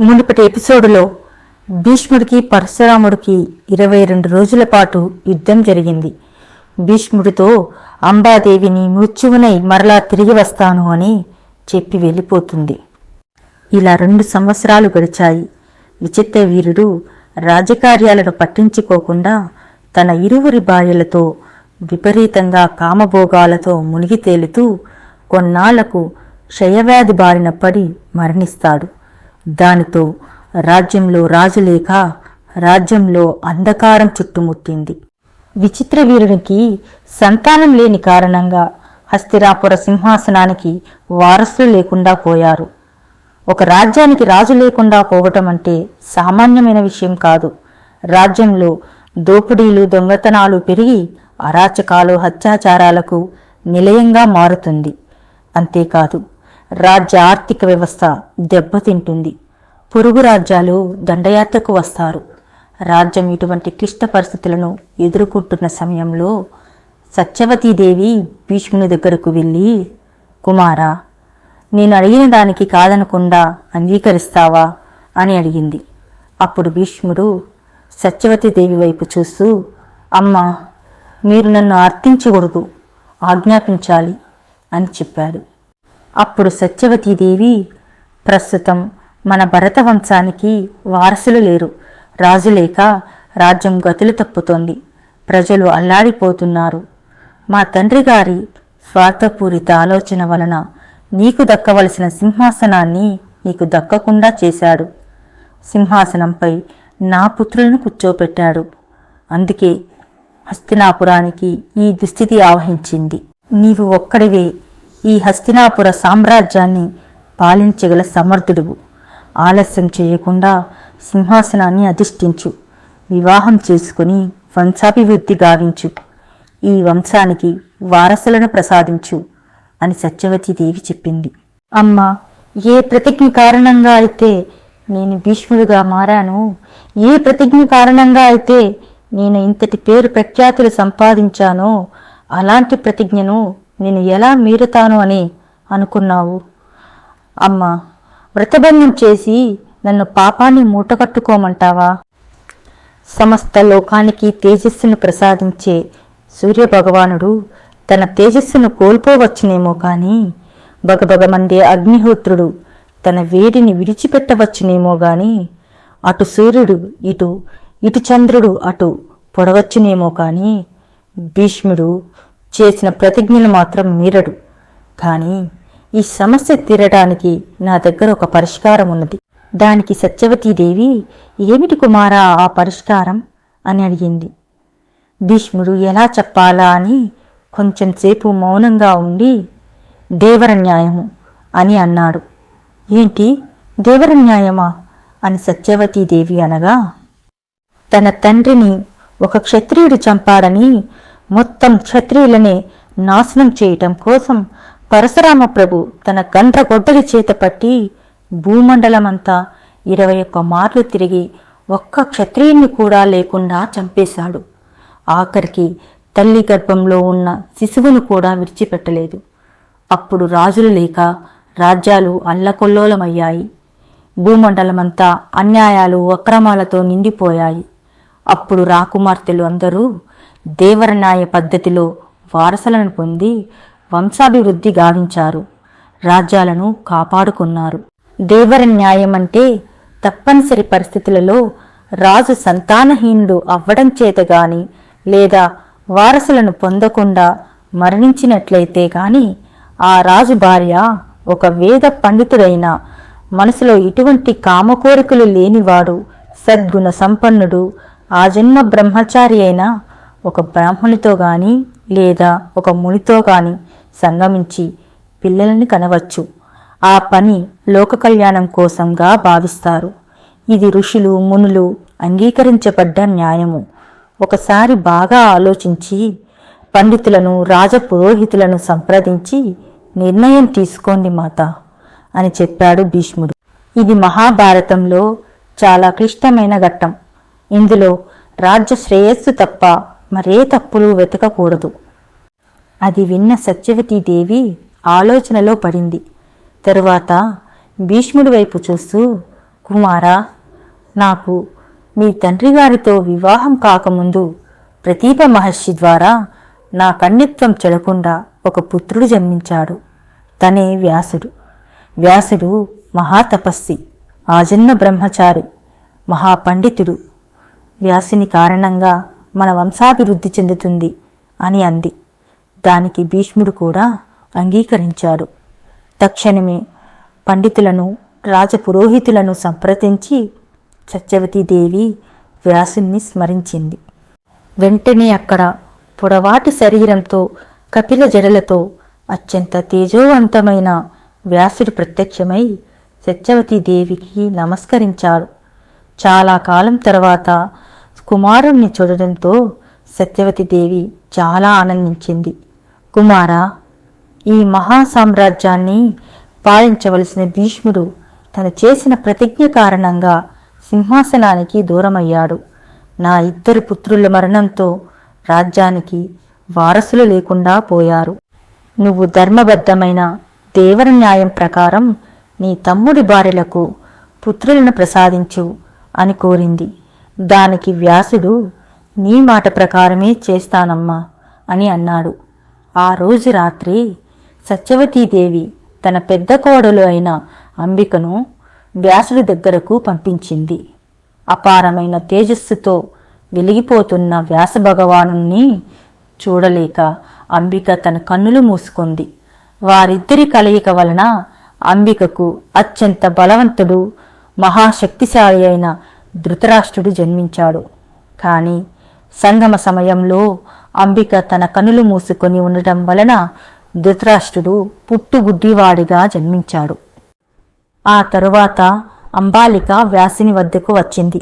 మునుపటి ఎపిసోడులో భీష్ముడికి పరశురాముడికి ఇరవై రెండు రోజుల పాటు యుద్ధం జరిగింది. భీష్ముడితో అంబాదేవిని మృత్యువునై మరలా తిరిగి వస్తాను అని చెప్పి వెళ్ళిపోతుంది. ఇలా రెండు సంవత్సరాలు గడిచాయి. విచిత్ర వీరుడు రాజకార్యాలను పట్టించుకోకుండా తన ఇరువురి భార్యలతో విపరీతంగా కామభోగాలతో మునిగి తేలుతూ కొన్నాళ్ళకు క్షయవ్యాధి బారిన పడి మరణిస్తాడు. దానితో రాజ్యంలో రాజు లేక రాజ్యంలో అంధకారం చుట్టుముట్టింది. విచిత్ర వీరునికి సంతానం లేని కారణంగా హస్తిరాపుర సింహాసనానికి వారసులు లేకుండా పోయారు. ఒక రాజ్యానికి రాజు లేకుండా పోవటం అంటే సామాన్యమైన విషయం కాదు. రాజ్యంలో దోపిడీలు దొంగతనాలు పెరిగి అరాచకాలు అత్యాచారాలకు నిలయంగా మారుతుంది. అంతేకాదు రాజ్య ఆర్థిక వ్యవస్థ దెబ్బతింటుంది. పొరుగు రాజ్యాలు దండయాత్రకు వస్తారు. రాజ్యం ఇటువంటి క్లిష్ట పరిస్థితులను ఎదుర్కొంటున్న సమయంలో సత్యవతీదేవి భీష్ముని దగ్గరకు వెళ్ళి కుమారా నేను అడిగిన దానికి కాదనకుండా అంగీకరిస్తావా? అని అడిగింది. అప్పుడు భీష్ముడు సత్యవతీదేవి వైపు చూస్తూ అమ్మా మీరు నన్ను అర్థించకూడదు ఆజ్ఞాపించాలి అని చెప్పాడు. అప్పుడు సత్యవతీదేవి ప్రస్తుతం మన భరత వంశానికి వారసులు లేరు. రాజు లేక రాజ్యం గతులు తప్పుతోంది. ప్రజలు అల్లాడిపోతున్నారు. మా తండ్రి గారి స్వార్థపూరిత ఆలోచన వలన నీకు దక్కవలసిన సింహాసనాన్ని నీకు దక్కకుండా చేశాడు. సింహాసనంపై నా పుత్రులను కూర్చోపెట్టాడు. అందుకే హస్తినాపురానికి ఈ దుస్థితి ఆవహించింది. నీవు ఒక్కడివే ఈ హస్తినాపుర సామ్రాజ్యాన్ని పాలించగల సమర్థుడువు. ఆలస్యం చేయకుండా సింహాసనాన్ని అధిష్ఠించు. వివాహం చేసుకుని వంశాభివృద్ధి గావించు. ఈ వంశానికి వారసులను ప్రసాదించు అని సత్యవతీదేవి చెప్పింది. అమ్మ ఏ ప్రతిజ్ఞ కారణంగా అయితే నేను భీష్ముడిగా మారాను ఏ ప్రతిజ్ఞ కారణంగా అయితే నేను ఇంతటి పేరు ప్రఖ్యాతులు సంపాదించానో అలాంటి ప్రతిజ్ఞను నేను ఎలా మీరుతాను అని అనుకున్నావు? అమ్మా వ్రతబంధం చేసి నన్ను పాపాన్ని మూటకట్టుకోమంటావా సమస్త లోకానికి తేజస్సును ప్రసాదించే సూర్యభగవానుడు తన తేజస్సును కోల్పోవచ్చునేమో కాని బగబగమండే అగ్నిహోత్రుడు తన వేడిని విడిచిపెట్టవచ్చునేమో గాని అటు సూర్యుడు ఇటు ఇటు చంద్రుడు అటు పొడవచ్చునేమో కాని భీష్ముడు చేసిన ప్రతిజ్ఞలు మాత్రం మీరడు. కానీ ఈ సమస్య తీరడానికి నా దగ్గర ఒక పరిష్కారం ఉన్నది. దానికి సత్యవతీదేవి ఏమిటి కుమారా ఆ పరిష్కారం? అని అడిగింది. భీష్ముడు ఎలా చెప్పాలా అని కొంచెంసేపు మౌనంగా ఉండి దేవర న్యాయము అని అన్నాడు. ఏంటి? దేవర న్యాయమా? అని సత్యవతీదేవి అనగా తన తండ్రిని ఒక క్షత్రియుడు చంపాడని మొత్తం క్షత్రియులనే నాశనం చేయటం కోసం పరశురామ ప్రభు తన గండ్ర గొడ్డలి చేత పట్టి భూమండలమంతా ఇరవై ఒక్క మార్లు తిరిగి ఒక్క క్షత్రియుణ్ణి కూడా లేకుండా చంపేశాడు. ఆఖరికి తల్లి గర్భంలో ఉన్న శిశువును కూడా విడిచిపెట్టలేదు. అప్పుడు రాజులు లేక రాజ్యాలు అల్లకొల్లోలమయ్యాయి. భూమండలమంతా అన్యాయాలు అక్రమాలతో నిండిపోయాయి. అప్పుడు రాకుమార్తెలు అందరూ దేవరన్యాయ పద్ధతిలో వారసులను పొంది వంశాభివృద్ధి గావించారు. రాజ్యాలను కాపాడుకున్నారు. దేవర న్యాయం అంటే తప్పనిసరి పరిస్థితులలో రాజు సంతానహీనుడు అవ్వడం చేత గాని లేదా వారసులను పొందకుండా మరణించినట్లయితే గాని ఆ రాజు భార్య ఒక వేద పండితుడైన మనసులో ఇటువంటి కామకోరికలు లేనివాడు సద్గుణ సంపన్నుడు ఆ జన్మ బ్రహ్మచారి అయిన ఒక బ్రాహ్మణితో కానీ లేదా ఒక మునితో కానీ సంగమించి పిల్లలని కనవచ్చు. ఆ పని లోక కళ్యాణం కోసంగా భావిస్తారు. ఇది ఋషులు మునులు అంగీకరించబడ్డ న్యాయము. ఒకసారి బాగా ఆలోచించి పండితులను రాజపురోహితులను సంప్రదించి నిర్ణయం తీసుకోండి మాత అని చెప్పాడు భీష్ముడు. ఇది మహాభారతంలో చాలా క్లిష్టమైన ఘట్టం. ఇందులో రాజ్య శ్రేయస్సు తప్ప మరే తప్పులు వెతకకూడదు. అది విన్న సత్యవతీదేవి ఆలోచనలో పడింది. తరువాత భీష్ముడి వైపు చూస్తూ కుమారా నాకు మీ తండ్రి గారితో వివాహం కాకముందు ప్రతీప మహర్షి ద్వారా నా కన్యత్వం చెడకుండా ఒక పుత్రుడు జన్మించాడు. తనే వ్యాసుడు. వ్యాసుడు మహాతపస్సి ఆజన్మ బ్రహ్మచారి మహాపండితుడు. వ్యాసుని కారణంగా మన వంశాభివృద్ధి చెందుతుంది అని అంది. దానికి భీష్ముడు కూడా అంగీకరించాడు. తక్షణమే పండితులను రాజపురోహితులను సంప్రదించి సత్యవతీదేవి వ్యాసుని స్మరించింది. వెంటనే అక్కడ పొడవాటి శరీరంతో కపిల జడలతో అత్యంత తేజోవంతమైన వ్యాసుడు ప్రత్యక్షమై సత్యవతీదేవికి నమస్కరించాడు. చాలా కాలం తర్వాత కుమారుణ్ణి చూడడంతో సత్యవతి దేవి చాలా ఆనందించింది. కుమారా ఈ మహా సామ్రాజ్యాన్ని పాలించవలసిన భీష్ముడు తను చేసిన ప్రతిజ్ఞ కారణంగా సింహాసనానికి దూరమయ్యాడు. నా ఇద్దరు పుత్రుల మరణంతో రాజ్యానికి వారసులు లేకుండా పోయారు. నువ్వు ధర్మబద్ధమైన దేవర న్యాయం ప్రకారం నీ తమ్ముడి భార్యలకు పుత్రులను ప్రసాదించు అని కోరింది. దానికి వ్యాసుడు నీ మాట ప్రకారమే చేస్తానమ్మా అని అన్నాడు. ఆ రోజు రాత్రి సత్యవతీదేవి తన పెద్ద కోడలు అయిన అంబికను వ్యాసుడి దగ్గరకు పంపించింది. అపారమైన తేజస్సుతో వెలిగిపోతున్న వ్యాస భగవానుని చూడలేక అంబిక తన కన్నులు మూసుకుంది. వారిద్దరి కలయిక వలన అంబికకు అత్యంత బలవంతుడు మహాశక్తిశాలి అయిన ధృతరాష్ట్రుడు జన్మించాడు. కానీ సంగమ సమయంలో అంబిక తన కనులు మూసుకొని ఉండటం వలన ధృతరాష్ట్రుడు పుట్టుగుడ్డివాడిగా జన్మించాడు. ఆ తరువాత అంబాలిక వ్యాసిని వద్దకు వచ్చింది.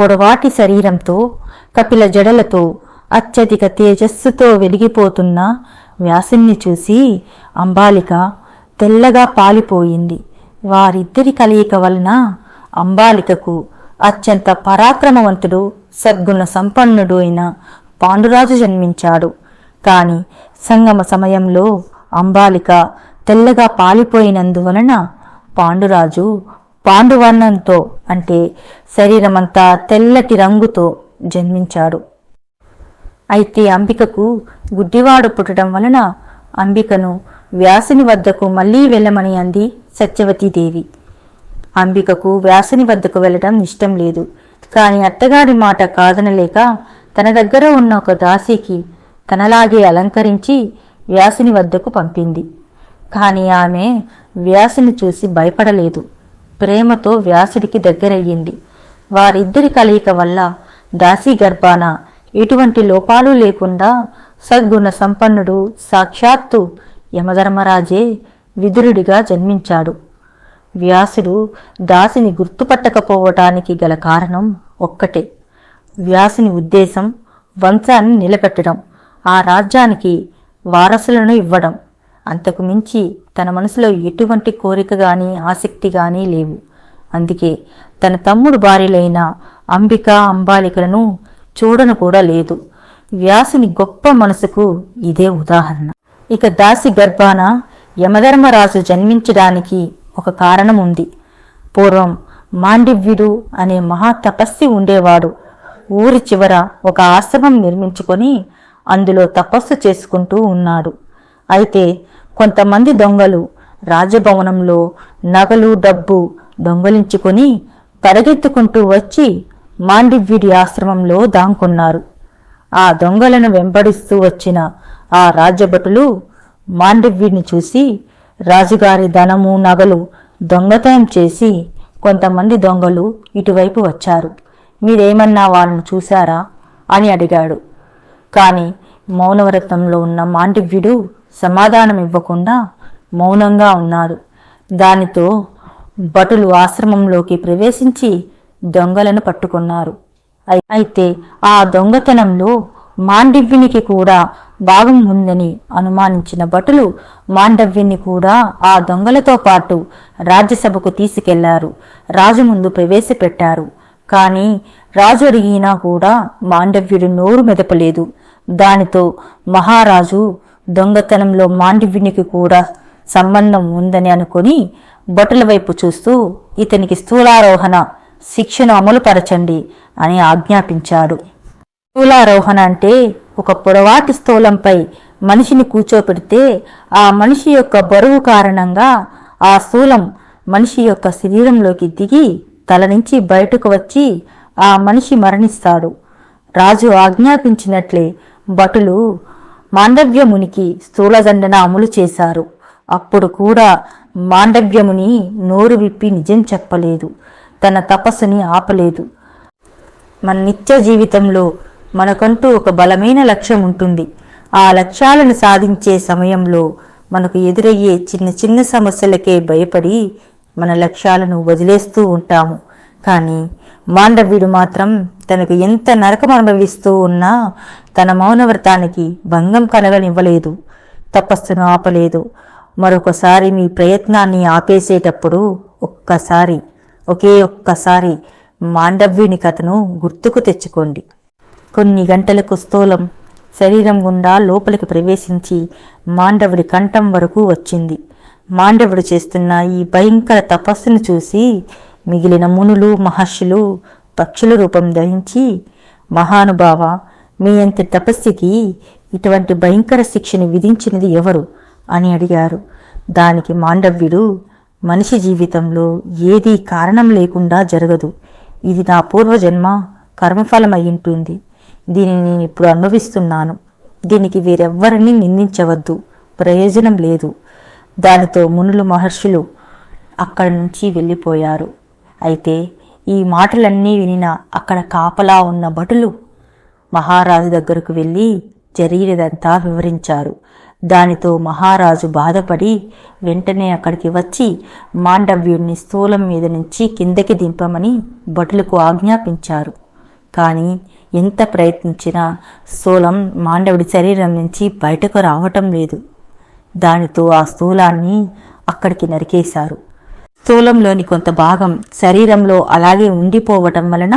పొడవాటి శరీరంతో కపిల జడలతో అత్యధిక తేజస్సుతో వెలిగిపోతున్న వ్యాసుని చూసి అంబాలిక తెల్లగా పాలిపోయింది. వారిద్దరి కలయిక వలన అంబాలికకు అత్యంత పరాక్రమవంతుడు సద్గుణ సంపన్నుడు అయిన పాండురాజు జన్మించాడు. కాని సంగమ సమయంలో అంబాలిక తెల్లగా పాలిపోయినందువలన పాండురాజు పాండువర్ణంతో అంటే శరీరమంతా తెల్లటి రంగుతో జన్మించాడు. అయితే అంబికకు గుడ్డివాడు పుట్టడం వలన అంబికను వ్యాసుని వద్దకు మళ్ళీ వెళ్ళమని అంది సత్యవతీదేవి. అంబికకు వ్యాసుని వద్దకు వెళ్ళడం ఇష్టం లేదు. కాని అత్తగారి మాట కాదనలేక తన దగ్గర ఉన్న ఒక దాసికి తనలాగే అలంకరించి వ్యాసుని వద్దకు పంపింది. కాని ఆమె వ్యాసుని చూసి భయపడలేదు. ప్రేమతో వ్యాసుడికి దగ్గరయ్యింది. వారిద్దరి కలయిక వల్ల దాసి గర్భాన ఎటువంటి లోపాలు లేకుండా సద్గుణ సంపన్నుడు సాక్షాత్తు యమధర్మరాజే విదురుడిగా జన్మించాడు. వ్యాసుడు దాసిని గుర్తుపట్టకపోవటానికి గల కారణం ఒక్కటే. వ్యాసుని ఉద్దేశం వంశాన్ని నిలబెట్టడం ఆ రాజ్యానికి వారసులను ఇవ్వడం. అంతకు మించి తన మనసులో ఎటువంటి కోరిక గాని ఆసక్తి గాని లేవు. అందుకే తన తమ్ముడు భార్యలైన అంబిక అంబాలికలను చూడను కూడా లేదు. వ్యాసుని గొప్ప మనసుకు ఇదే ఉదాహరణ. ఇక దాసి గర్భాన యమధర్మరాజు జన్మించడానికి ఒక కారణం ఉంది. పూర్వం మాండివ్యుడు అనే మహా తపస్వి ఉండేవాడు. ఊరి చివర ఒక ఆశ్రమం నిర్మించుకొని అందులో తపస్సు చేసుకుంటూ ఉన్నాడు. అయితే కొంతమంది దొంగలు రాజభవనంలో నగలు డబ్బు దొంగలించుకొని పరిగెత్తుకుంటూ వచ్చి మాండివ్యుడి ఆశ్రమంలో దాంకున్నారు. ఆ దొంగలను వెంబడిస్తూ వచ్చిన ఆ రాజ్యభటులు మాండవ్యుడిని చూసి రాజుగారి ధనము నగలు దొంగతనం చేసి కొంతమంది దొంగలు ఇటువైపు వచ్చారు. మీరేమన్నా వాళ్ళను చూశారా? అని అడిగాడు. కాని మౌనవ్రతంలో ఉన్న మాండివ్యుడు సమాధానం ఇవ్వకుండా మౌనంగా ఉన్నారు. దానితో భటులు ఆశ్రమంలోకి ప్రవేశించి దొంగలను పట్టుకున్నారు. అయితే ఆ దొంగతనంలో మాండవ్యునికి కూడా భాగం ఉందని అనుమానించిన భటులు మాండవ్యుని కూడా ఆ దొంగలతో పాటు రాజ్యసభకు తీసుకెళ్ళారు. రాజు ముందు ప్రవేశపెట్టారు. కానీ రాజు అడిగినా కూడా మాండవ్యుడు నోరు మెదపలేదు. దానితో మహారాజు దొంగతనంలో మాండవ్యునికి కూడా సంబంధం ఉందని అనుకొని భటుల వైపు చూస్తూ ఇతనికి స్థూలారోహణ శిక్షను అమలుపరచండి అని ఆజ్ఞాపించాడు. స్థూలారోహణ అంటే ఒక పొడవాటి స్థూలంపై మనిషిని కూర్చోపెడితే ఆ మనిషి యొక్క బరువు కారణంగా ఆ స్థూలం మనిషి యొక్క శరీరంలోకి దిగి తల నుంచి బయటకు వచ్చి ఆ మనిషి మరణిస్తాడు. రాజు ఆజ్ఞాపించినట్లే భటులు మాండవ్యమునికి స్థూలదండన అమలు చేశారు. అప్పుడు కూడా మాండవ్యముని నోరు విప్పి నిజం చెప్పలేదు. తన తపస్సుని ఆపలేదు. మన నిత్య జీవితంలో మనకంటూ ఒక బలమైన లక్ష్యం ఉంటుంది. ఆ లక్ష్యాలను సాధించే సమయంలో మనకు ఎదురయ్యే చిన్న చిన్న సమస్యలకే భయపడి మన లక్ష్యాలను వదిలేస్తూ ఉంటాము. కానీ మాండవ్యుడు మాత్రం తనకు ఎంత నరకం అనుభవిస్తూ ఉన్నా తన మౌనవ్రతానికి భంగం కలగనివ్వలేదు. తపస్సును ఆపలేదు. మరొకసారి మీ ప్రయత్నాన్ని ఆపేసేటప్పుడు ఒక్కసారి ఒకే ఒక్కసారి మాండవ్యుని కథను గుర్తుకు తెచ్చుకోండి. కొన్ని గంటలకు స్థూలం శరీరం గుండా లోపలికి ప్రవేశించి మాండవుడి కంఠం వరకు వచ్చింది. మాండవుడు చేస్తున్న ఈ భయంకర తపస్సును చూసి మిగిలిన మునులు మహర్షులు పక్షుల రూపం ధరించి మహానుభావ మీ అంత తపస్సుకి ఇటువంటి భయంకర శిక్షను విధించినది ఎవరు? అని అడిగారు. దానికి మాండవ్యుడు మనిషి జీవితంలో ఏదీ కారణం లేకుండా జరగదు. ఇది నా పూర్వజన్మ కర్మఫలం ఉంటుంది. దీనిని నేను ఇప్పుడు అనుభవిస్తున్నాను. దీనికి వీరెవ్వరిని నిందించవద్దు. ప్రయోజనం లేదు. దానితో మునులు మహర్షులు అక్కడి నుంచి వెళ్ళిపోయారు. అయితే ఈ మాటలన్నీ వినిన అక్కడ కాపలా ఉన్న భటులు మహారాజు దగ్గరకు వెళ్ళి జరిగినదంతా వివరించారు. దానితో మహారాజు బాధపడి వెంటనే అక్కడికి వచ్చి మాండవ్యుణ్ణి స్థూలం మీద నుంచి కిందకి దింపమని భటులకు ఆజ్ఞాపించారు. కానీ ఎంత ప్రయత్నించినా స్థూలం మాండవుడి శరీరం నుంచి బయటకు రావటం లేదు. దానితో ఆ స్థూలాన్ని అక్కడికి నరికేశారు. స్థూలంలోని కొంత భాగం శరీరంలో అలాగే ఉండిపోవటం వలన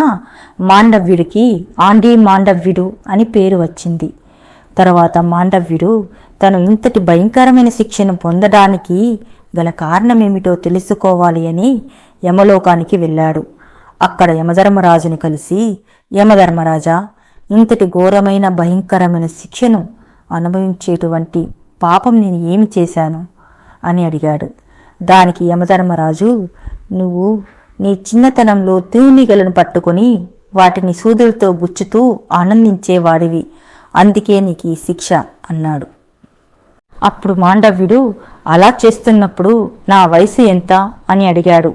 మాండవ్యుడికి ఆండీ మాండవ్యుడు అని పేరు వచ్చింది. తర్వాత మాండవ్యుడు తను ఇంతటి భయంకరమైన శిక్షను పొందడానికి గల కారణమేమిటో తెలుసుకోవాలి అని యమలోకానికి వెళ్ళాడు. అక్కడ యమధర్మరాజుని కలిసి యమధర్మరాజా ఇంతటి ఘోరమైన భయంకరమైన శిక్షను అనుభవించేటువంటి పాపం నేను ఏమి చేశాను? అని అడిగాడు. దానికి యమధర్మరాజు నువ్వు నీ చిన్నతనంలో తేనీగలను పట్టుకొని వాటిని సూదులతో గుచ్చుతూ ఆనందించేవాడివి. అందుకే నీకు ఈ శిక్ష అన్నాడు. అప్పుడు మాండవ్యుడు అలా చేస్తున్నప్పుడు నా వయసు ఎంత? అని అడిగాడు.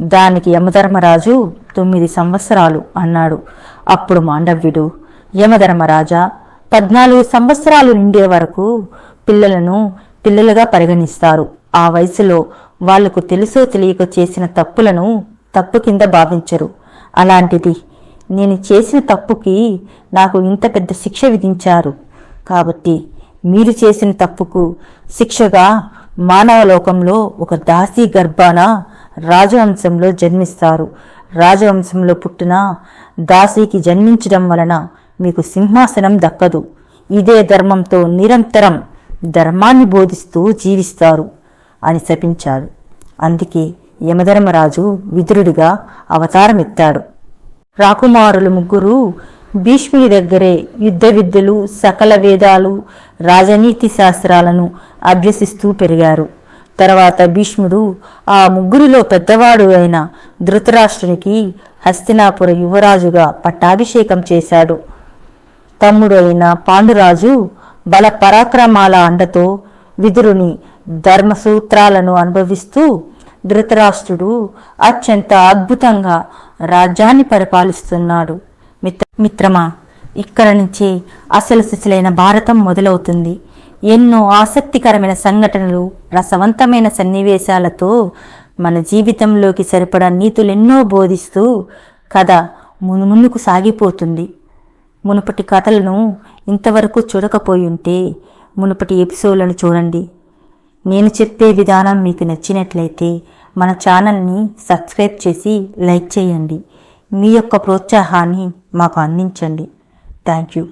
దానికి యమధర్మరాజు తొమ్మిది సంవత్సరాలు అన్నాడు. అప్పుడు మాండవ్యుడు యమధర్మరాజా పద్నాలుగు సంవత్సరాలు నిండే వరకు పిల్లలను పిల్లలుగా పరిగణిస్తారు. ఆ వయసులో వాళ్ళకు తెలుసో తెలియక చేసిన తప్పులను తప్పు కింద భావించరు. అలాంటిది నేను చేసిన తప్పుకి నాకు ఇంత పెద్ద శిక్ష విధించారు. కాబట్టి మీరు చేసిన తప్పుకు శిక్షగా మానవ లోకంలో ఒక దాసీ గర్భాన రాజవంశంలో జన్మిస్తారు. రాజవంశంలో పుట్టిన దాసికి జన్మించడం వలన మీకు సింహాసనం దక్కదు. ఇదే ధర్మంతో నిరంతరం ధర్మాన్ని బోధిస్తూ జీవిస్తారు అని శపించాడు. అందుకే యమధర్మరాజు విదురుడిగా అవతారమెత్తాడు. రాకుమారులు ముగ్గురు భీష్ముని దగ్గరే యుద్ధ విద్యలు సకల వేదాలు రాజనీతి శాస్త్రాలను అభ్యసిస్తూ పెరిగారు. తర్వాత భీష్ముడు ఆ ముగ్గురిలో పెద్దవాడు అయిన ధృతరాష్ట్రునికి హస్తినాపుర యువరాజుగా పట్టాభిషేకం చేశాడు. తమ్ముడు అయిన పాండురాజు బల పరాక్రమాల అండతో విదురుని ధర్మసూత్రాలను అనుభవిస్తూ ధృతరాష్ట్రుడు అత్యంత అద్భుతంగా రాజ్యాన్ని పరిపాలిస్తున్నాడు. మిత్ర మిత్రమా ఇక్కడ నుంచి అసలు సిసలైన భారతం మొదలవుతుంది. ఎన్నో ఆసక్తికరమైన సంఘటనలు రసవంతమైన సన్నివేశాలతో మన జీవితంలోకి సరిపడా నీతులెన్నో బోధిస్తూ కథ మును ముందుకు సాగిపోతుంది. మునుపటి కథలను ఇంతవరకు చూడకపోయి ఉంటే మునుపటి ఎపిసోడ్లను చూడండి. నేను చెప్పే విధానం మీకు నచ్చినట్లయితే మన ఛానల్ని సబ్స్క్రైబ్ చేసి లైక్ చేయండి. మీ యొక్క ప్రోత్సాహాన్ని మాకు అందించండి. Thank you.